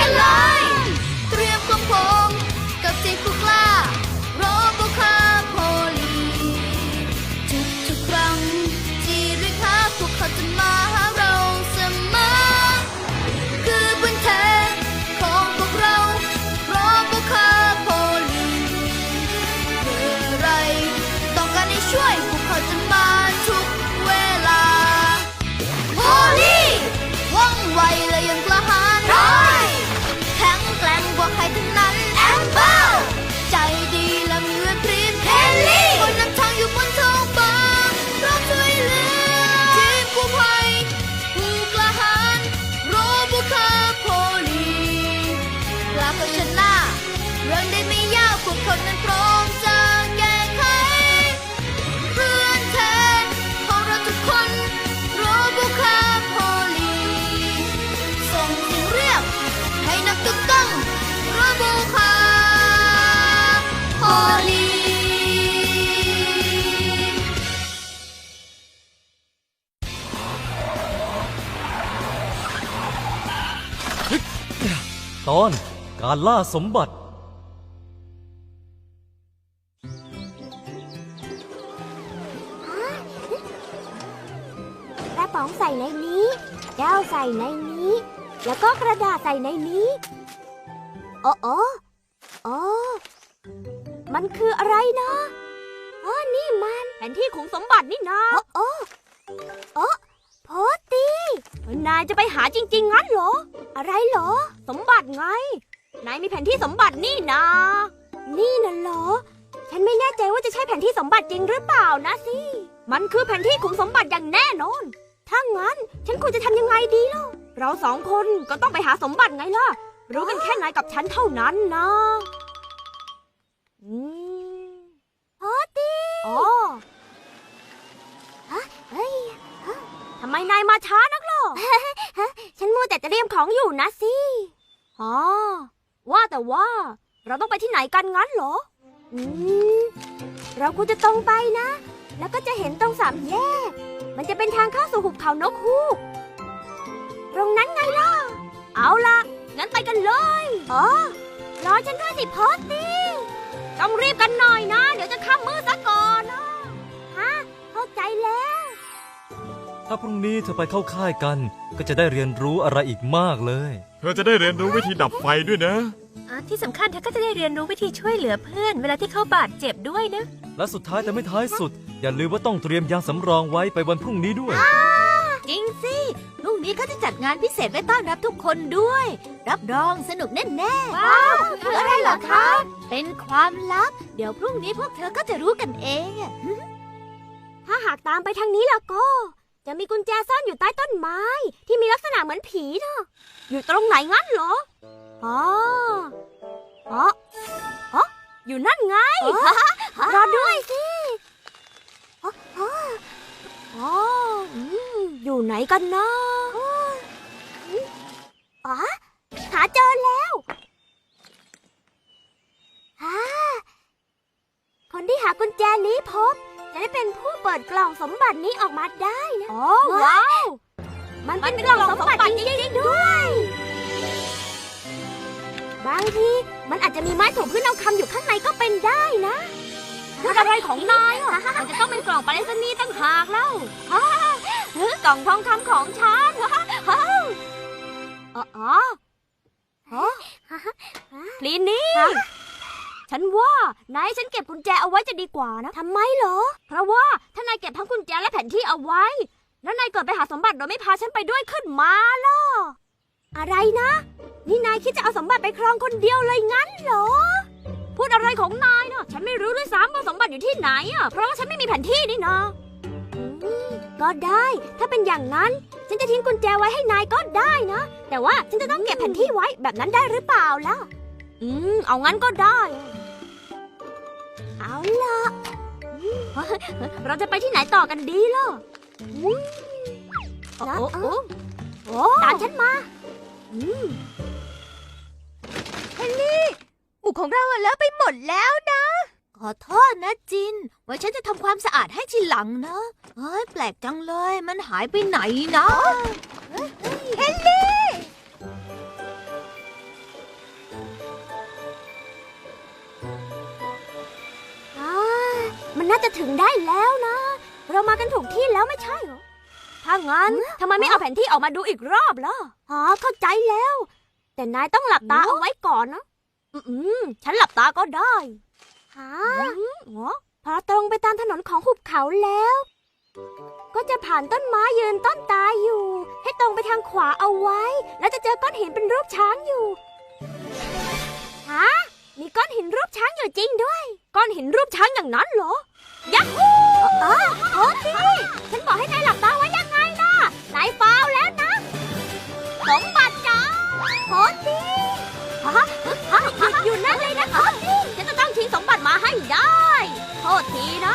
กันเตอนการล่าสมบัติ กระป๋องใส่ในนี้แก้วใส่ในนี้ แล้วก็กระดาษใส่ในนี้โอ้โอ้โอ้มันคืออะไรนะอ๋อนี่มันแผนที่ขุมสมบัตินี่นะโอ้โอ้โพสตีนายจะไปหาจริง ๆ งั้นเหรอ อะไรเหรอ สมบัติไง นายมีแผนที่สมบัตินี่นะ นี่น่ะเหรอ ฉันไม่แน่ใจว่าจะใช่แผนที่สมบัติจริงหรือเปล่านะสิ มันคือแผนที่ขุมสมบัติอย่างแน่นอน ถ้างั้นฉันควรจะทำยังไงดีล่ะ เราสองคนก็ต้องไปหาสมบัติไงล่ะ รู้กันแค่นายกับฉันเท่านั้นนะ อืม มนายมาช้านักล่ะฉันมัวแต่เตรียมของอยู่นะสิ อ๋อ ว่าแต่ว่า เราต้องไปที่ไหนกันงั้นเหรอ อืม เราควรจะตรงไปนะ แล้วก็จะเห็นตรงสามแยก มันจะเป็นทางเข้าสู่หุบเขานกฮูก ตรงนั้นไงล่ะ เอาล่ะ งั้นไปกันเลย อ๋อ รอฉันด้วยสิพอสตีต้องรีบกันหน่อยนะ เดี๋ยวจะข้ามมือซะก่อนนะ ถ้าพรุ่งนี้เธอไปเข้าค่ายกัน ก็จะได้เรียนรู้อะไรอีกมากเลย เธอจะได้เรียนรู้วิธีดับไฟด้วยนะอะที่สำคัญเธอก็จะได้เรียนรู้วิธีช่วยเหลือเพื่อน เวลาที่เขาบาดเจ็บด้วยนะ และสุดท้ายแต่ไม่ท้ายสุด อย่าลืมว่าต้องเตรียมยางสำรองไว้ไปวันพรุ่งนี้ด้วย จริงสิ พรุ่งนี้เขาจะจัดงานพิเศษไว้ต้อนรับทุกคนด้วย รับรองสนุกแน่ๆว้าวคืออะไรเหรอคะ เป็นความลับ เดี๋ยวพรุ่งนี้พวกเธอก็จะรู้กันเองอะถ้าหากตามไปทางนี้แล้วก็ จะมีกุญแจซ่อนอยู่ใต้ต้นไม้ ที่มีลักษณะเหมือนผีนะอยู่ตรงไหนงั้นเหรอ อ๋อ อ๋อ อ๋อ อยู่นั่นไง รอด้วยสิ อ๋ออ๋ออ๋ออืมอยู่ไหนกันนะ ดกล่องสมบัตินี้ออกมาได้นะอ๋อว้าว มันเป็นกล่องสมบัติจริงๆด้วย บางทีมันอาจจะมีไม้ถูกพื้นเอาคำอยู่ข้างในก็เป็นได้นะอะไรของนายอะมันจะต้องเป็นกล่องไปรษณีย์ตั้งหากแล้วฮ่ากล่องทองคำของฉันฮ่าฮ่าอ๋ออ๋อฮะพลีนี่ ฉันว่านายฉันเก็บกุญแจเอาไว้จะดีกว่านะทำไมเหรอ เพราะว่าถ้านายเก็บทั้งกุญแจและแผนที่เอาไว้ แล้วนายเกิดไปหาสมบัติโดยไม่พาฉันไปด้วยขึ้นมาล่ะอะไรนะ นี่นายคิดจะเอาสมบัติไปครองคนเดียวเลยงั้นเหรอ พูดอะไรของนายเนาะฉันไม่รู้ด้วยซ้ำว่าสมบัติอยู่ที่ไหนอะเพราะว่าฉันไม่มีแผนที่นี่นาะอืมก็ได้ ถ้าเป็นอย่างนั้น ฉันจะทิ้งกุญแจไว้ให้นายก็ได้นะ แต่ว่าฉันจะต้องเก็บแผนที่ไว้แบบนั้นได้หรือเปล่าล่ะ อืม เอางั้นก็ได้ เอาล่ะอืมเราจะไปที่ไหนต่อกันดีล่ะอืมโอ้โอ้โอ้ตามฉันมาอืมหมู่ของเราอะเลอะไปหมดแล้วนะ ขอโทษนะจิน ไว้ฉันจะทำความสะอาดให้ทีหลังนะเฮ้ยแปลกจังเลย มันหายไปไหนนะ เฮลลี่ น่าจะถึงได้แล้วนะ เรามากันถูกที่แล้วไม่ใช่เหรอ ถ้างั้นทำไมไม่เอาแผนที่ออกมาดูอีกรอบล่ะอ๋อเข้าใจแล้ว แต่นายต้องหลับตาเอาไว้ก่อนนะ อืมๆฉันหลับตาก็ได้ฮะอ๋อพอตรงไปตามถนนของหุบเขาแล้ว ก็จะผ่านต้นไม้ยืนต้นตายอยู่ ให้ตรงไปทางขวาเอาไว้ แล้วจะเจอก้อนหินเป็นรูปช้างอยู่ฮะมีก้อนหินรูปช้างอยู่จริงด้วย ก้อนหินรูปช้างอย่างนั้นเหรอ ยักฮูเออโทษทีฉันบอกให้นายหลับตาไว้ยังไงล่ะนายฟาวแล้วนะสมบัติจ้าโทษทีฮะฮะฮะอยู่นั่นเลยนะโทษทีฉันจะต้องชิงสมบัติมาให้ได้โทษทีนะ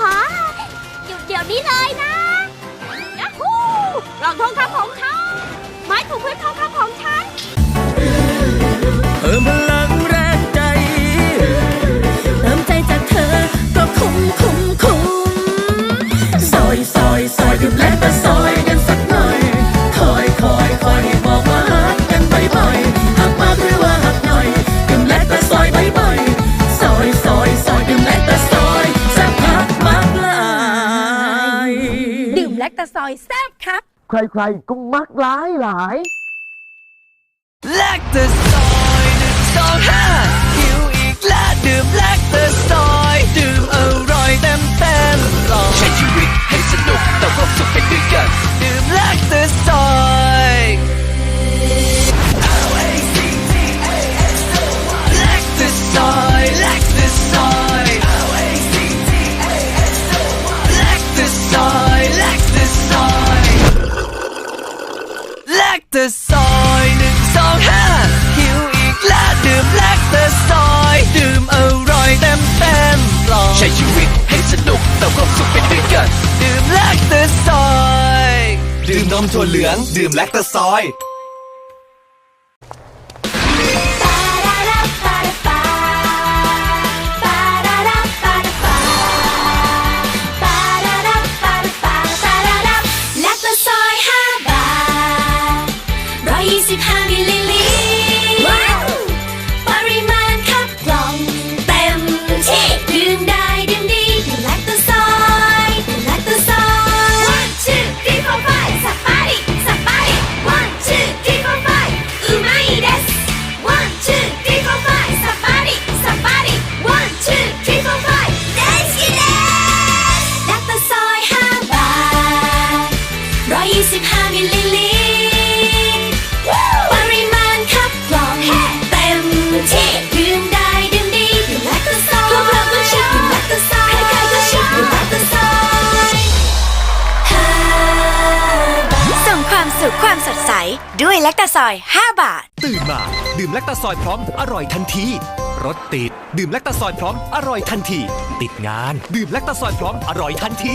ฮะหยุดเดี๋ยวนี้เลยนะยักฮูกล่องทองคำของฉันไม้ถูกพื้นทองคำของฉัน ใครๆก็มักหลายหลายแลกเตอ นมถั่วเหลือง ดื่มแลคตาซอย ดใสด้วยแลคตาซอย 5 บาท ตื่นมา ดื่มแลคตาซอยพร้อมอร่อยทันที รถติด ดื่มแลคตาซอยพร้อมอร่อยทันที ติดงาน ดื่มแลคตาซอยพร้อมอร่อยทันที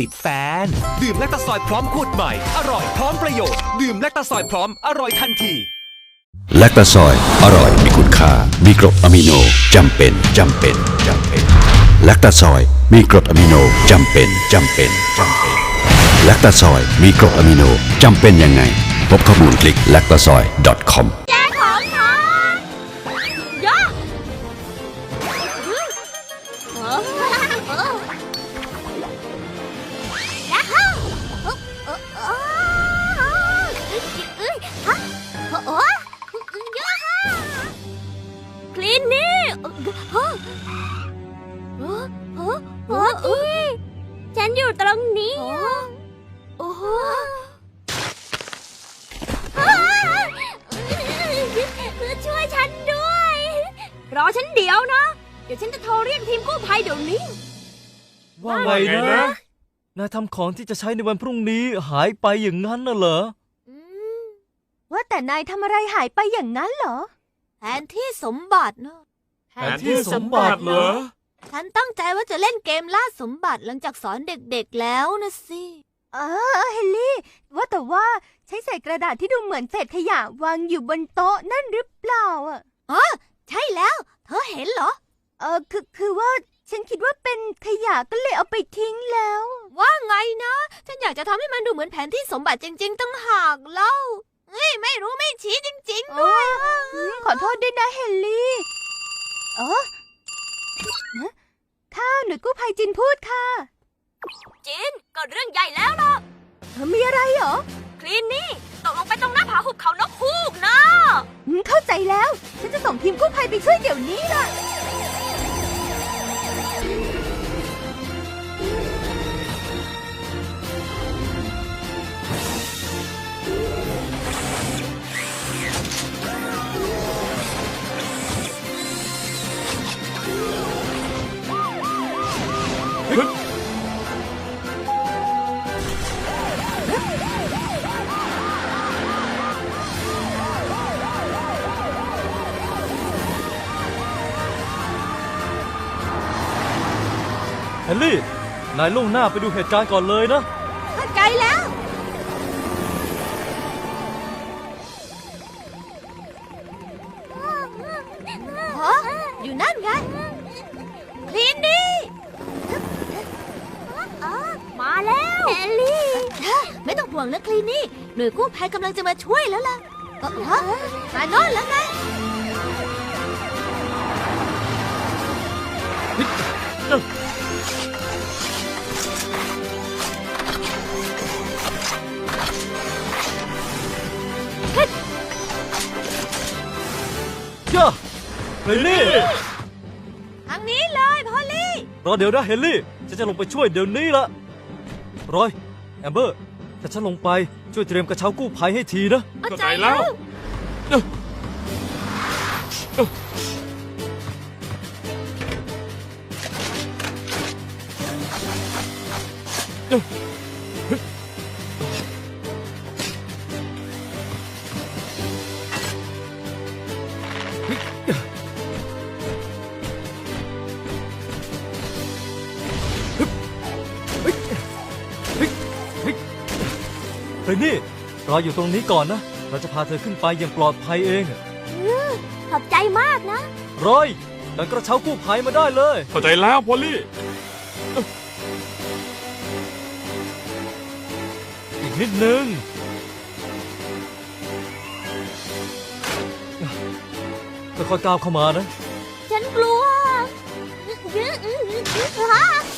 ติดแฟน ดื่มแลคตาซอยพร้อมขวดใหม่ อร่อยพร้อมประโยชน์ ดื่มแลคตาซอยพร้อมอร่อยทันทีแลคตาซอย อร่อยมีคุณค่า มีกรดอะมิโนจำเป็นจำเป็นจำเป็นแลคตาซอยมีกรดอะมิโนจำเป็นจำเป็นจำเป็นแลคตาซอยมีกรดอะมิโนจำเป็นยังไง พบข้อมูลคลิก lactasoy.com แจ้ของฉันยะเอยะฮ่าเออเออเออเอ้ยฮะเออเออยะฮ่าคลีนนี่เออเออเออเออที่ฉันอยู่ตรงนี้โอ้โห รอฉันเดี๋ยวนะ เดี๋ยวฉันจะโทรเรียกทีมกู้ภัยเดี๋ยวนี้ ว่าไงว่าไงนะนะ นายทำของที่จะใช้ในวันพรุ่งนี้หายไปอย่างนั้นน่ะเหรอ ว่าแต่นายทำอะไรหายไปอย่างนั้นเหรอ แผนที่สมบัติเนอะแผนที่สมบัติเหรอ ฉันตั้งใจว่าจะเล่นเกมล่าสมบัติหลังจากสอนเด็กๆแล้วนะสิ เออเฮนรี่ ว่าแต่ว่าใช้ใส่กระดาษที่ดูเหมือนเศษขยะวางอยู่บนโต๊ะนั่นหรือเปล่าอะ ใช่แล้ว เธอเห็นเหรอ เออคือคือว่าฉันคิดว่าเป็นขยะก็เลยเอาไปทิ้งแล้ว ว่าไงนะ ฉันอยากจะทำให้มันดูเหมือนแผนที่สมบัติจริง ๆตั้งหากเล่าเอ้ยไม่รู้ไม่ชี้จริงๆด้วยขอโทษด้วยนะเฮนรี่เออฮะขค่ะหน่วยกู้ภัยจินพูดค่ะ จินเกิดเรื่องใหญ่แล้วล่ะเธอมีอะไรเหรอค ลีนนี่ตกลงไปตรงหน้าผาหุบเขานกฮูกนะอืมเข้าใจแล้ว ฉันจะส่งทีมกู้ภัยไปช่วยเดี๋ยวนี้ล่ะเฮ นรี่ นายล่วงหน้าไปดูเหตุการณ์ก่อนเลยนะ เข้าใจแล้ว ฮะ อยู่นั่นไง คลีนนี่ มาแล้วเอลลี่ ไม่ต้องห่วงนะคลีนี่ หน่วยกู้ภัยกำลังจะมาช่วยแล้วล่ะเอ่อฮะมาโน่นแล้วไงย่ เฮนรี่ทางนี้เลยพอลลี่ รอเดี๋ยวนะเฮนรี่ฉันจะลงไปช่วยเดี๋ยวนี้ละรอยแอมเบอร์ถ้าฉันลงไปช่วยเตรียมกระเช้ากู้ภัยให้ทีนะ เข้าใจแล้ว เฮ้ยนี่รออยู่ตรงนี้ก่อนนะ เราจะพาเธอขึ้นไปอย่างปลอดภัยเองขอบใจมากนะรอยดันกระเช้ากู้ภัยมาได้เลย เข้าใจแล้วพอลลี่ อีกนิดนึง ค่อยๆก้าวเข้ามานะฉันกลัว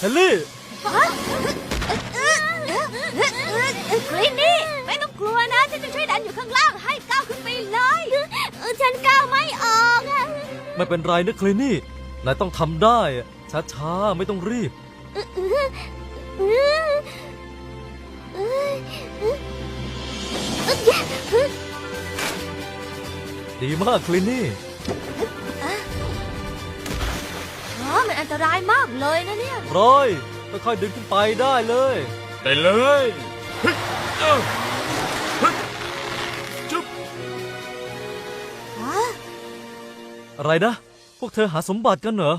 เฮนรี่ นจะช่วยดันอยู่ข้างล่างให้ก้าวขึ้นไปเลย ฉันก้าวไม่ออกอะไม่เป็นไรนะคลินี่ นายต้องทำได้อะช้าๆ ไม่ต้องรีบ ดีมากคลินี่ อ๋อมันอันตรายมากเลยนะเนี่ยรอยค่อยๆดึงขึ้นไปได้เลย ได้เลยเฮ้ยเอ้า อะไรนะ พวกเธอหาสมบัติกันเหรอ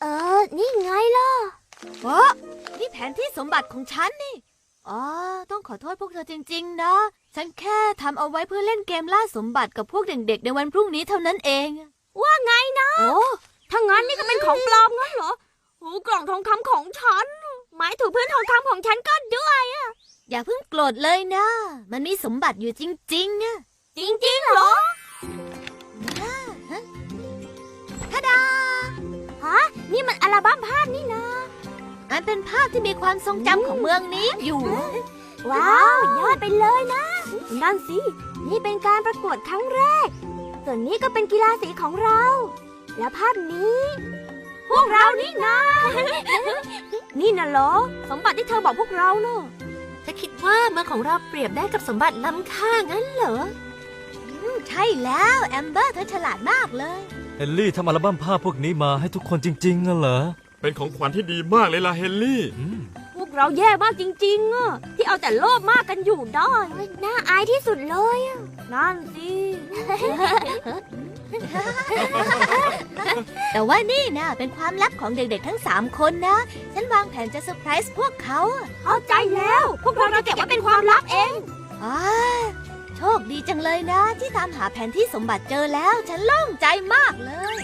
เออ นี่ไงล่ะวะนี่แผนที่สมบัติของฉันนี่ อ๋อ ต้องขอโทษพวกเธอจริง ๆ นะ ฉันแค่ทำเอาไว้เพื่อเล่นเกมล่าสมบัติกับพวกเด็กๆ ในวันพรุ่งนี้เท่านั้นเอง ว่าไงนะ โอ้ถ้างั้นนี่ก็เป็นของปลอมงั้นเหรอโอ้กล่องทองคำของฉัน หมายถึงพื้นทองคำของฉันก็ด้วยอะอย่าเพิ่งโกรธเลยนะ มันมีสมบัติอยู่จริงๆอะจริงๆเหรอ นี่มันอัลบั้มภาพนี่นะ มันเป็นภาพที่มีความทรงจำของเมืองนี้อยู่ ว้าว ยอดไปเลยนะ นั่นสิ นี่เป็นการประกวดครั้งแรก ส่วนนี้ก็เป็นกีฬาสีของเรา และภาพนี้ พวกเรานี่นะ นี่น่ะเหรอ สมบัติที่เธอบอกพวกเราเนอะจะคิดว่าเมืองของเราเปรียบได้กับสมบัติล้ำค่างั้นเหรออืมใช่แล้ว แอมเบอร์เธอฉลาดมากเลย เฮนรี่ทำอัลบั้มภาพพวกนี้มาให้ทุกคนจริงๆน่ะเหรอ เป็นของขวัญที่ดีมากเลยล่ะเฮนรี่อืมพวกเราแย่มากจริงๆอะที่เอาแต่โลภมากกันอยู่ได้น่าอายที่สุดเลยอะนั่นสิแต่ว่านี่นะเป็นความลับของเด็กๆทั้ง 3 คนนะ ฉันวางแผนจะเซอร์ไพรส์พวกเขาอะเข้าใจแล้ว พวกเราจะเก็บไว้เป็นความลับเองอ่าโชค ดีจังเลยนะ ที่ตามหาแผนที่สมบัติเจอแล้ว ฉันโล่งใจมากเลย